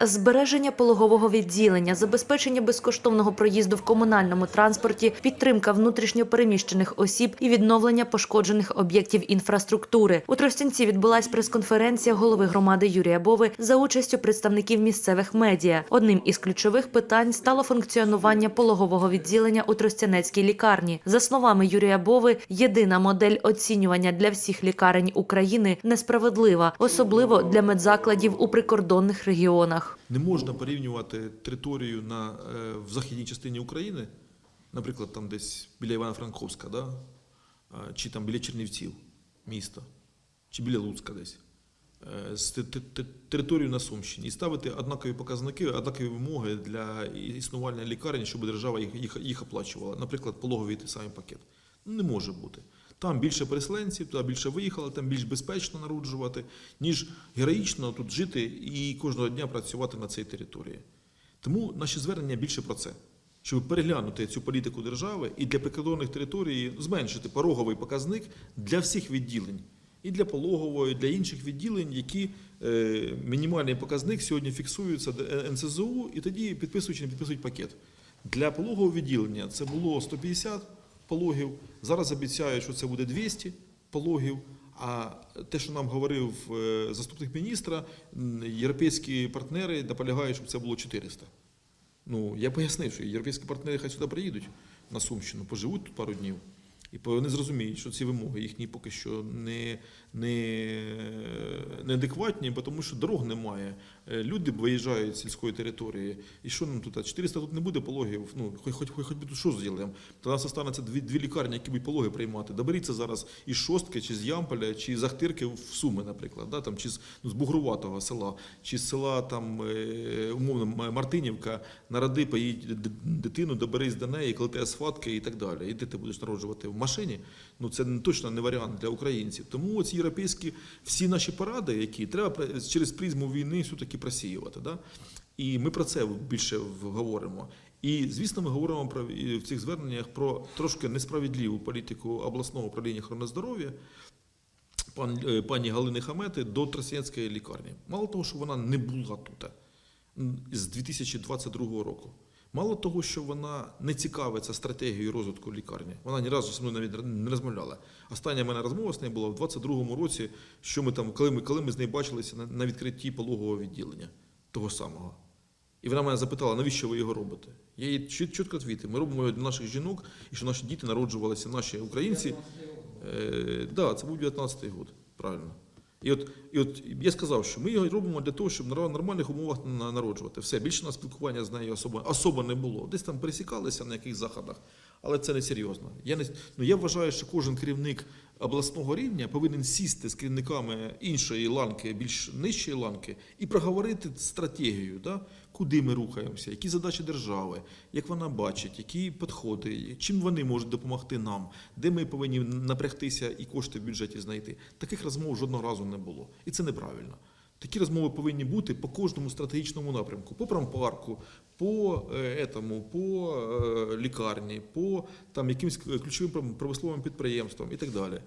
Збереження пологового відділення, забезпечення безкоштовного проїзду в комунальному транспорті, підтримка внутрішньо переміщених осіб і відновлення пошкоджених об'єктів інфраструктури. У Тростянці відбулась прес-конференція голови громади Юрія Бови за участю представників місцевих медіа. Одним із ключових питань стало функціонування пологового відділення у Тростянецькій лікарні. За словами Юрія Бови, єдина модель оцінювання для всіх лікарень України несправедлива, особливо для медзакладів у прикордонних регіонах. Не можна порівнювати територію на, е, в західній частині України, наприклад, там десь біля Івано-Франковська, да? чи там біля Чернівців, міста, чи біля Луцька десь, е, з те- те- те- територією на Сумщині і ставити однакові показники, однакові вимоги для існування лікарень, щоб держава їх, їх, їх оплачувала. Наприклад, пологовий самий пакет. Ну, не може бути. Там більше переселенців, туди більше виїхали, там більш безпечно народжувати, ніж героїчно тут жити і кожного дня працювати на цій території. Тому наші звернення більше про це, щоб переглянути цю політику держави і для прикордонних територій зменшити пороговий показник для всіх відділень. І для пологової, і для інших відділень, які е, мінімальний показник сьогодні фіксуються Д- НСЗУ, і тоді підписують чи не підписують пакет. Для пологового відділення це було 150 пологів. Зараз обіцяють, що це буде 200 пологів. А те, що нам говорив е, заступник міністра, європейські партнери наполягають, щоб це було 400. Ну, я пояснив, що європейські партнери хай сюди приїдуть на Сумщину, поживуть тут пару днів. І вони зрозуміють, що ці вимоги їхні поки що не, не, неадекватні, тому що дорог немає. Е, Люди виїжджають з сільської території. І що нам тут? 400 тут не буде пологів. Ну, хоч, хоч, хоч, хоч би тут що зробимо? То нас останеться дві, дві лікарні, які будуть пологи приймати. Доберіться зараз із Шостки, чи з Ямполя, чи з Ахтирки в Суми, наприклад, да? там, чи з, ну, з Бугруватого села, чи з села там, е, умовно Мартинівка, народи, поїдь дитину, доберись до неї, клади схватки і так далі. І ти будеш народжувати машині? Ну це точно не варіант для українців. Тому ці європейські всі наші поради, які треба через призму війни все-таки просіювати. Да? І ми про це більше говоримо. І звісно, ми говоримо про в цих зверненнях про трошки несправедливу політику обласного управління охорони здоров'я пан, е, пані Галини Хамети до Тростянецької лікарні. Мало того, що вона не була тут з 2022 року. Мало того, що вона не цікавиться стратегією розвитку лікарні. Вона ні разу зі мною навіть не розмовляла. Остання в мене розмова з нею була в 22-му році, що ми там, коли ми, коли ми з нею бачилися на, на відкритті пологового відділення того самого. І вона мене запитала, навіщо ви його робите? Я їй чіт- чітко відповів, ми робимо його для наших жінок, і що наші діти народжувалися, наші українці. Е, да, це був 19-й год, правильно. І от, і от я сказав, що ми його робимо для того, щоб на нормальних умовах на- народжувати. Все, більше на спілкування з нею особо, особо не було. Десь там пересікалися на яких заходах, але це не серйозно. Я, не, ну, я вважаю, що кожен керівник обласного рівня повинен сісти з керівниками іншої ланки, більш нижчої ланки, і проговорити стратегію, да? Куди ми рухаємося, які задачі держави, як вона бачить, які підходи, чим вони можуть допомогти нам, де ми повинні напрягтися і кошти в бюджеті знайти. Таких розмов жодного разу не було. І це неправильно. Такі розмови повинні бути по кожному стратегічному напрямку, по промпарку, по, е, етому, по е, лікарні, по там, якимсь ключовим пром- промисловим підприємствам і так далі.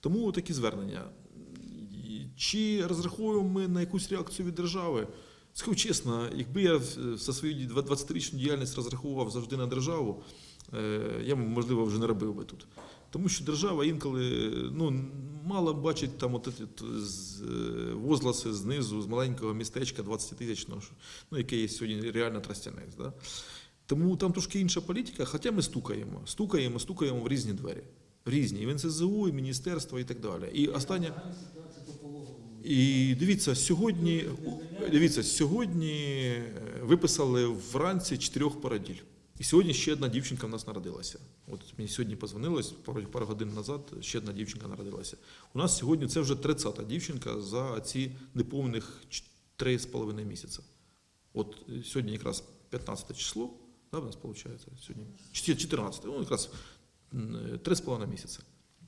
Тому такі звернення. Чи розраховуємо ми на якусь реакцію від держави? Скажу чесно, якби я за свою ді- 20-річну діяльність розраховував завжди на державу, е, я можливо, вже не робив би тут. Тому що держава інколи ну, мало бачить там от, е, возгласи знизу, з маленького містечка 20 тисячного, ну, яке є сьогодні реально тростянець. Да? Тому там трошки інша політика, хоча ми стукаємо, стукаємо, стукаємо в різні двері. В різні, і в НСЗУ, і міністерство, і так далі. І останнє. І дивіться, сьогодні, дивіться, сьогодні е, виписали вранці чотирьох породіль. І сьогодні ще одна дівчинка в нас народилася. От мені сьогодні позвонилось пару, пару годин назад, ще одна дівчинка народилася. У нас сьогодні це вже 30-та дівчинка за ці неповних 3,5 місяця. От е, сьогодні якраз 15 число, да, у нас виходить сьогодні? 14, ну якраз м, е, 3,5 місяця.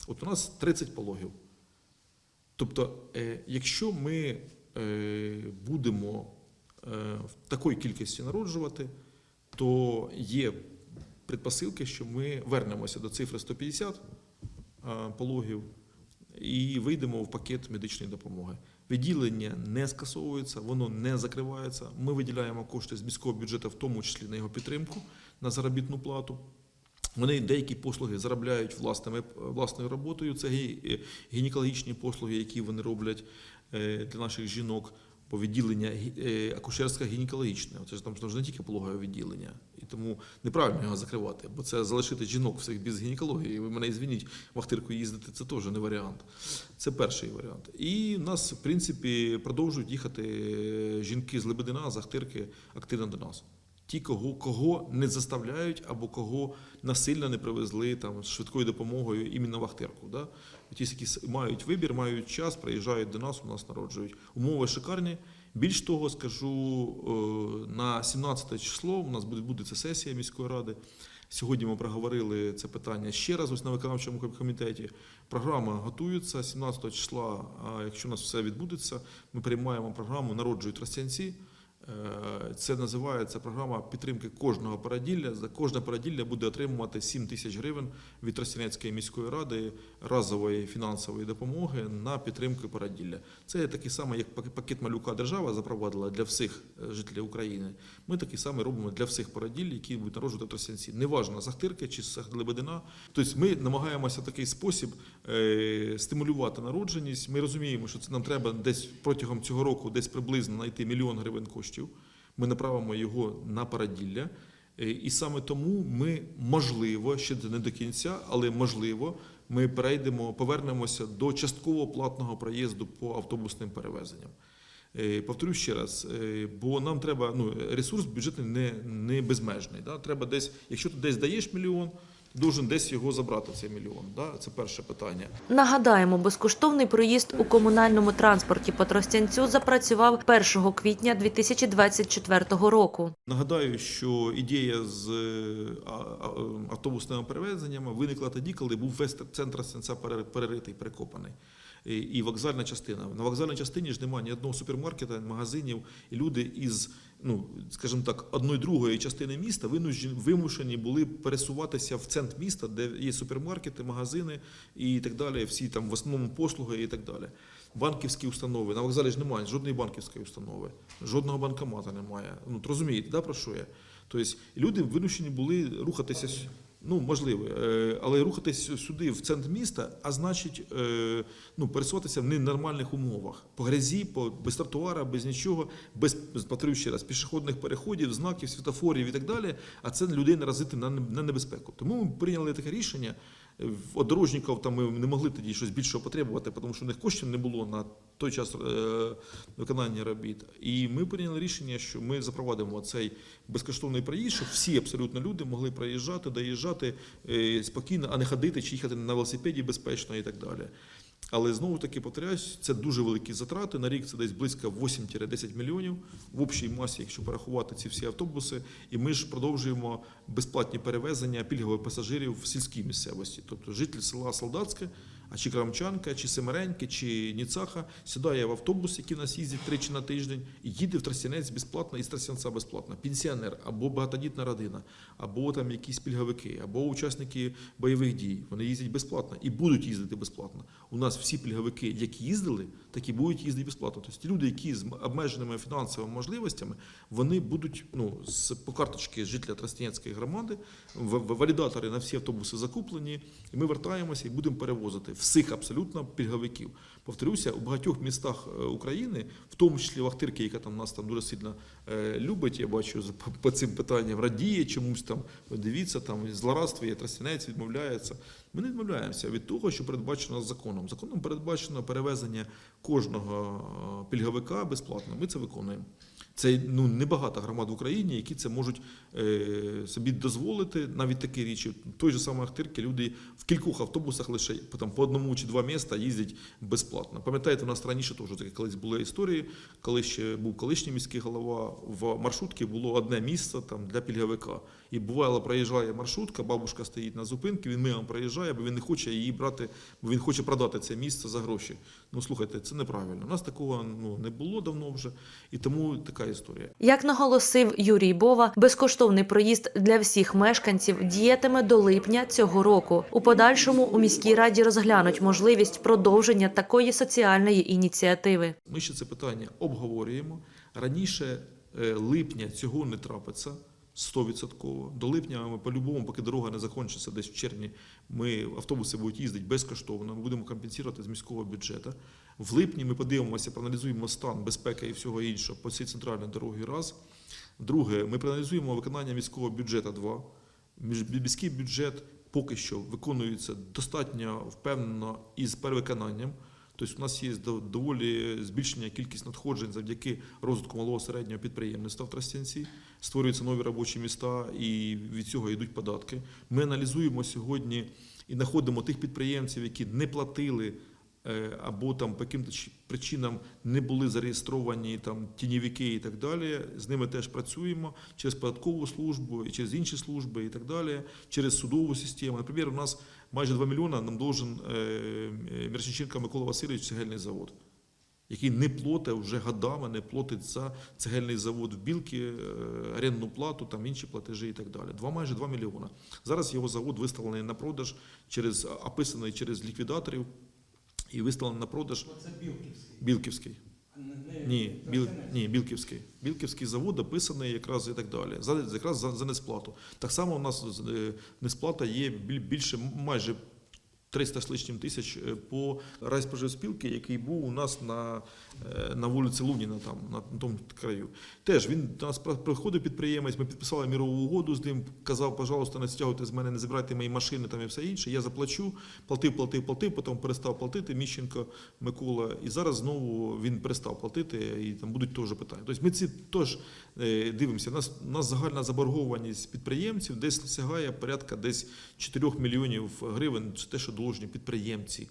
От у нас 30 пологів. Тобто, е, якщо ми е, будемо е, в такої кількості народжувати, то є предпосилки, що ми вернемося до цифри 150 е, пологів і вийдемо в пакет медичної допомоги. Відділення не скасовується, воно не закривається. Ми виділяємо кошти з міського бюджету, в тому числі на його підтримку, на заробітну плату. Вони деякі послуги заробляють власними, власною роботою. Це е, гінекологічні послуги, які вони роблять е, для наших жінок. Бо відділення е, акушерсько-гінекологічне. Це ж там ж не тільки пологове відділення. І тому неправильно його закривати, бо це залишити жінок всіх без гінекології. Ви мене звініть, вахтирку їздити, це теж не варіант. Це перший варіант. І в нас, в принципі, продовжують їхати жінки з Лебедина, з Ахтирки активно до нас. Ті, кого, кого не заставляють або кого насильно не привезли там, з швидкою допомогою іменно в Ахтирку. Да? Ті, які мають вибір, мають час, приїжджають до нас, у нас народжують. Умови шикарні. Більш того, скажу, е, на 17 число у нас буде, ця сесія міської ради. Сьогодні ми проговорили це питання ще раз ось на виконавчому комітеті. Програма готується 17 числа. А якщо у нас все відбудеться, ми приймаємо програму Народжують Тростянці. Е, Це називається програма підтримки кожного породілля. За кожне породілля буде отримувати 7 тисяч гривень від Тростянецької міської ради разової фінансової допомоги на підтримку породілля. Це такий самий, як пак- пакет малюка держава запровадила для всіх е, жителів України. Ми такий самий робимо для всіх породіль, які будуть народжувати в Тростянці. Неважно, з чи Лебедина. Тобто ми намагаємося такий спосіб стимулювати народженість. Ми розуміємо, що це нам треба десь протягом цього року десь приблизно знайти мільйон гривень коштів. Ми направимо його на породілля. Е, І саме тому ми, можливо, ще не до кінця, але можливо, ми перейдемо, повернемося до частково платного проїзду по автобусним перевезенням. Е, Повторю ще раз, е, бо нам треба ну, ресурс бюджетний не, не безмежний. Да? Треба десь, якщо ти десь даєш мільйон, должен десь його забрати, цей мільйон. Да? Це перше питання. Нагадаємо, безкоштовний проїзд у комунальному транспорті по Тростянцю запрацював 1 квітня 2024 року. Нагадаю, що ідея з е, автобусними перевезеннями виникла тоді, коли був весь центр сенса переритий, перекопаний. І- І вокзальна частина. На вокзальній частині ж немає ні одного супермаркета, магазинів, і люди із, ну, скажімо так, одної другої частини міста вимушені були пересуватися в центр міста, де є супермаркети, магазини і так далі, всі там в основному послуги і так далі. Банківські установи. На вокзалі ж немає жодної банківської установи, жодного банкомата немає. Ну, розумієте, да, про що я? Тобто люди вимушені були рухатися, ну, можливо, е, але рухатись сюди, в центр міста, а значить, е, ну, пересуватися в ненормальних умовах. По грязі, по, без тротуара, без нічого, без, повторюю ще раз, пішохідних переходів, знаків, світофорів і так далі, а це людей наразити на небезпеку. Тому ми прийняли таке рішення. От дорожників там ми не могли тоді щось більшого потребувати, тому що у них коштів не було на той час е, виконання робіт. І ми прийняли рішення, що ми запровадимо цей безкоштовний проїзд, щоб всі абсолютно люди могли проїжджати, доїжджати е, спокійно, а не ходити чи їхати на велосипеді безпечно і так далі. Але знову таки повторяюсь, це дуже великі затрати. На рік це десь близько 8-10 мільйонів в общій масі, якщо порахувати ці всі автобуси. І ми ж продовжуємо безплатні перевезення пільгових пасажирів в сільській місцевості. Тобто житель села Солдатське, а чи Крамчанка, чи Семереньке, чи Ніцаха сідає в автобус, який нас їздить тричі на тиждень, і їде в Тростянець безплатно, і з Тростянця безплатно. Пенсіонер або багатодітна родина, або там якісь пільговики, або учасники бойових дій. Вони їздять безплатно і будуть їздити безплатно. У нас всі пільговики, які їздили, так і будуть їздити безплатно. Тобто люди, які з обмеженими фінансовими можливостями, вони будуть ну, з по карточки жителя Тростянецької громади, валідатори на всі автобуси закуплені, і ми вертаємося і будемо перевозити всіх абсолютно пільговиків. Повторюся, у багатьох містах е, України, в тому числі в Ахтирці, яка там нас там дуже сильно е, любить, я бачу по, цим питанням, радіє чомусь там, дивіться, там злорадствує, Тростянець відмовляється. Ми не відмовляємося від того, що передбачено законом. Законом передбачено перевезення кожного е, пільговика безплатно. Ми це виконуємо. Це ну небагато громад в Україні, які це можуть е, собі дозволити навіть такі річі Той же самий Ахтирки люди в кількох автобусах лише там, по одному чи два міста їздять безплатно. Пам'ятаєте, у нас раніше теж таке колись були історії, коли ще був колишній міський голова в маршрутці було одне місце там для пільговика. І бувало, проїжджає маршрутка, бабушка стоїть на зупинці, він мимо проїжджає, бо він не хоче її брати, бо він хоче продати це місце за гроші. Ну слухайте, це неправильно. У нас такого ну не було давно вже, і тому така історія. Як наголосив Юрій Бова, безкоштовний проїзд для всіх мешканців діятиме до липня цього року. У подальшому у міській раді розглянуть можливість продовження такої соціальної ініціативи. Ми ще це питання обговорюємо. Раніше е, липня цього не трапиться. 100%. До липня ми по-любому, поки дорога не закінчиться десь в червні, ми автобуси будуть їздити безкоштовно. Ми будемо компенсувати з міського бюджету. В липні ми подивимося, проаналізуємо стан безпеки і всього іншого по цій центральній дорогі. Раз. Друге, ми проаналізуємо виконання міського бюджету. Два. Міський бюджет поки що виконується достатньо впевнено і з перевиконанням. Тобто у нас є доволі збільшення кількість надходжень завдяки розвитку малого середнього підприємництва в Тростянці. Створюються нові робочі міста і від цього йдуть податки. Ми аналізуємо сьогодні і знаходимо тих підприємців, які не платили е, або там по яким-то причинам не були зареєстровані там тіньовики і так далі. З ними теж працюємо через податкову службу і через інші служби і так далі, через судову систему. Наприклад, у нас майже 2 мільйона нам должен е, е, Микола Васильович цегельний завод, який не платить вже годами, не платить за цегельний завод в білки, е, орендну плату, там інші платежі і так далі. Два майже 2 мільйона. Зараз його завод виставлений на продаж через описаний через ліквідаторів і виставлений на продаж Це Білківський. Білківський. Ні, біл, ні, Білківський. Білківський завод описаний якраз і так далі. За, якраз за, за несплату. Так само у нас е, несплата є більше майже 300 з лишнім тисяч е, по райспоживспілки, який був у нас на, е, на вулиці Луніна, там, на, тому краю. Теж він до нас приходив підприємець, ми підписали мірову угоду з ним, казав, пожалуйста, не стягуйте з мене, не забирайте мої машини там і все інше. Я заплачу, платив, платив, платив, потім перестав платити Міщенко Микола. І зараз знову він перестав платити, і там будуть теж питання. Тобто ми ці теж е, дивимося. У нас, у нас загальна заборгованість підприємців десь сягає порядка десь 4 мільйонів гривень. Це те, що доложені підприємці.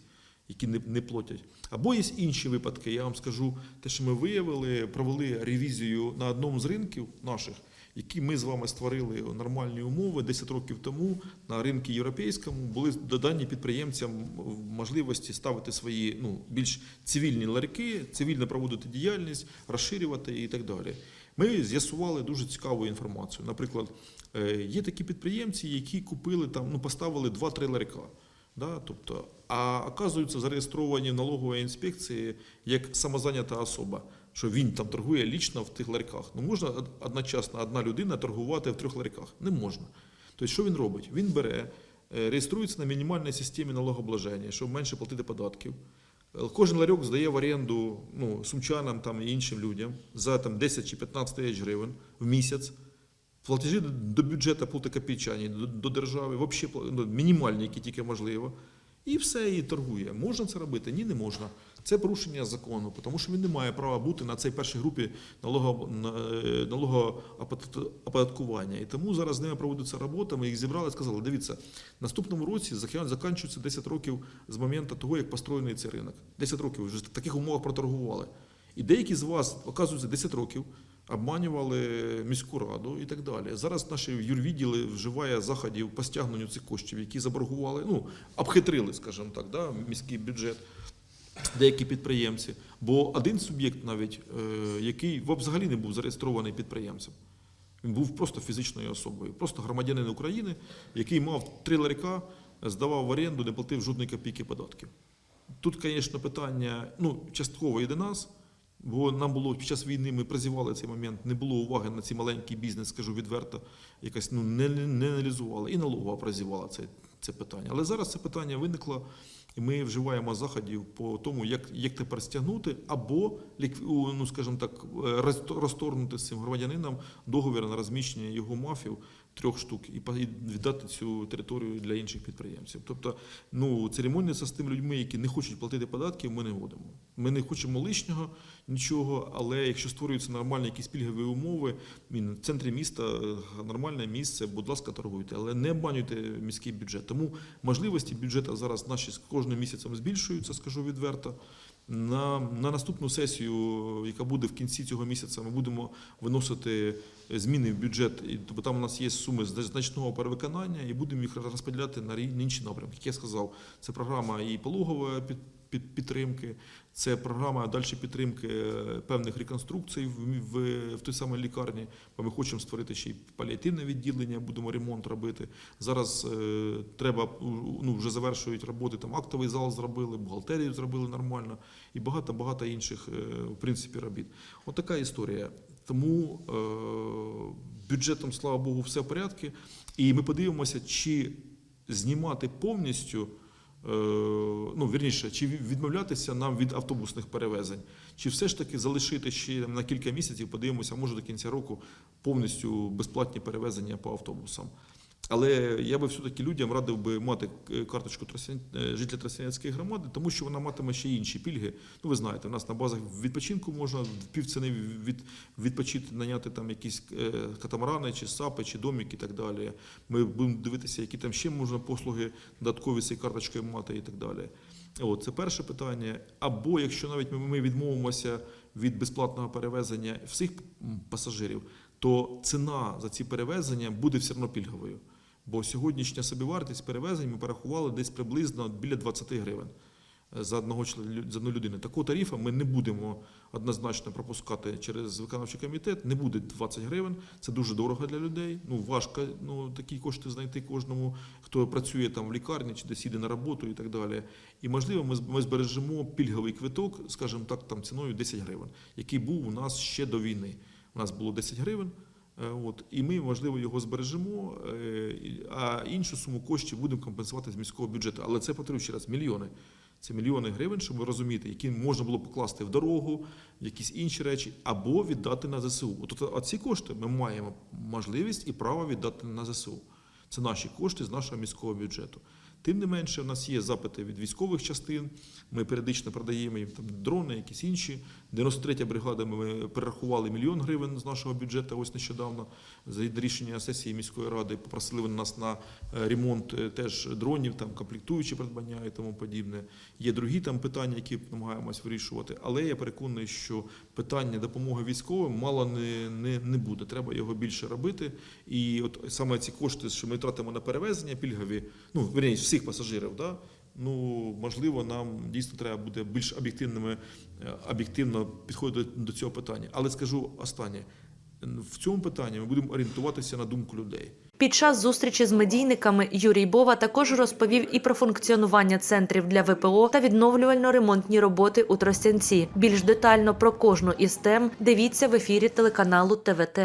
Які не, не платять. Або є інші випадки. Я вам скажу, те, що ми виявили, провели ревізію на одному з ринків наших, які ми з вами створили нормальні умови 10 років тому на ринку європейському були додані підприємцям можливості ставити свої ну, більш цивільні ларьки, цивільно проводити діяльність, розширювати і так далі. Ми з'ясували дуже цікаву інформацію. Наприклад, е, є такі підприємці, які купили там, ну, поставили 2-3 ларька. Да, тобто, а оказуються зареєстровані в налоговій інспекції як самозайнята особа, що він там торгує лічно в тих ларьках. Ну можна одночасно одна людина торгувати в трьох ларьках? Не можна. Тобто, що він робить? Він бере, е, реєструється на мінімальній системі налогообложення, щоб менше платити податків. Е, Кожен ларьок здає в оренду ну, сумчанам там, і іншим людям за там, 10 чи 15 тисяч гривень в місяць. Платежі до бюджету плати копійчані, до, держави, взагалі ну, мінімальні, які тільки можливо. І все, і торгує. Можна це робити? Ні, не можна. Це порушення закону, тому що він не має права бути на цій першій групі налого- на- е, налогооподаткування. І тому зараз з ними проводиться робота. Ми їх зібрали і сказали: дивіться, наступному році закін- закінчується 10 років з моменту того, як построєний цей ринок. 10 років вже в таких умовах проторгували. І деякі з вас, оказується, 10 років обманювали міську раду і так далі. Зараз наші юрвідділи вживає заходів по стягненню цих коштів, які заборгували, ну, обхитрили, скажімо так, да, міський бюджет. Деякі підприємці, бо один суб'єкт, навіть е, який взагалі не був зареєстрований підприємцем, він був просто фізичною особою, просто громадянин України, який мав три ларька, здавав в оренду, не платив жодної копійки податків. Тут, звісно, питання ну, частково і до нас, бо нам було під час війни, ми прозівали цей момент, не було уваги на цей маленький бізнес, скажу відверто, якось ну, не, не, аналізували. І налогова прозівала це, це питання. Але зараз це питання виникло, і ми вживаємо заходів по тому, як, як тепер стягнути, або, ну, скажімо так, е, розторгнути з цим громадянином договір на розміщення його мафів трьох штук і віддати цю територію для інших підприємців. Тобто, ну, церемонитися з тими людьми, які не хочуть платити податки, ми не будемо. Ми не хочемо лишнього нічого, але якщо створюються нормальні якісь пільгові умови, в центрі міста е, нормальне місце, будь ласка, торгуйте, але не обманюйте міський бюджет. Тому можливості бюджету зараз наші з кожним місяцем збільшуються, скажу відверто. На, на наступну сесію, яка буде в кінці цього місяця, ми будемо виносити зміни в бюджет, бо там у нас є суми значного перевиконання, і будемо їх розподіляти на інші напрямки. Як я сказав, це програма і пологове під під- підтримки, це програма далі підтримки е, певних реконструкцій в, в, в той самій лікарні. Бо ми хочемо створити ще й паліативне відділення, будемо ремонт робити. Зараз е, треба ну, вже завершують роботи. Там актовий зал зробили, бухгалтерію зробили нормально і багато багато інших е, в принципі робіт. От така історія. Тому е, бюджетом, слава Богу, все в порядку. І ми подивимося, чи знімати повністю. Е, Ну, вірніше, чи відмовлятися нам від автобусних перевезень, чи все ж таки залишити ще на кілька місяців, подивимося, може до кінця року повністю безплатні перевезення по автобусам. Але я би все-таки людям радив би мати е, карточку е, жителя Тростянецької громади, тому що вона матиме ще інші пільги. Ну, ви знаєте, у нас на базах відпочинку можна в півціни від, відпочити, наняти там якісь е, катамарани, чи сапи, чи домики і так далі. Ми будемо дивитися, які там ще можна послуги додаткові цією карточкою мати і так далі. От, це перше питання. Або якщо навіть ми відмовимося від безплатного перевезення всіх пасажирів, то ціна за ці перевезення буде все одно пільговою. Бо сьогоднішня собівартість перевезень ми порахували десь приблизно біля 20 гривень е, за одного за одну людину. Такого тарифа ми не будемо однозначно пропускати через виконавчий комітет. Не буде 20 гривень. Це дуже дорого для людей. Ну важко ну такі кошти знайти кожному, хто працює там в лікарні чи десь їде на роботу і так далі. І можливо, ми, ми збережемо пільговий квиток, скажімо так, там ціною 10 гривень, який був у нас ще до війни. У нас було 10 гривень. Е, От, і ми, можливо, його збережемо, е, а іншу суму коштів будемо компенсувати з міського бюджету. Але це повторюю ще раз мільйони. Це мільйони гривень, щоб ви розумієте, які можна було покласти в дорогу, в якісь інші речі, або віддати на ЗСУ. От, от ці кошти ми маємо можливість і право віддати на ЗСУ. Це наші кошти з нашого міського бюджету. Тим не менше, в нас є запити від військових частин. Ми періодично продаємо їм там дрони, якісь інші. 93-я бригада ми перерахували мільйон гривень з нашого бюджету ось нещодавно. За рішення сесії міської ради попросили нас на е, ремонт е, теж дронів, там комплектуючі придбання і тому подібне. Є другі там питання, які намагаємось вирішувати. Але я переконаний, що питання допомоги військовим мало не, не, не буде. Треба його більше робити. І от саме ці кошти, що ми тратимо на перевезення пільгові, ну верніше всіх пасажирів, да, ну можливо, нам дійсно треба буде більш об'єктивними, е, об'єктивно підходити до цього питання. Але скажу останнє: в цьому питанні ми будемо орієнтуватися на думку людей. Під час зустрічі з медійниками Юрій Бова також розповів і про функціонування центрів для ВПО та відновлювально-ремонтні роботи у Тростянці. Більш детально про кожну із тем дивіться в ефірі телеканалу ТВТ.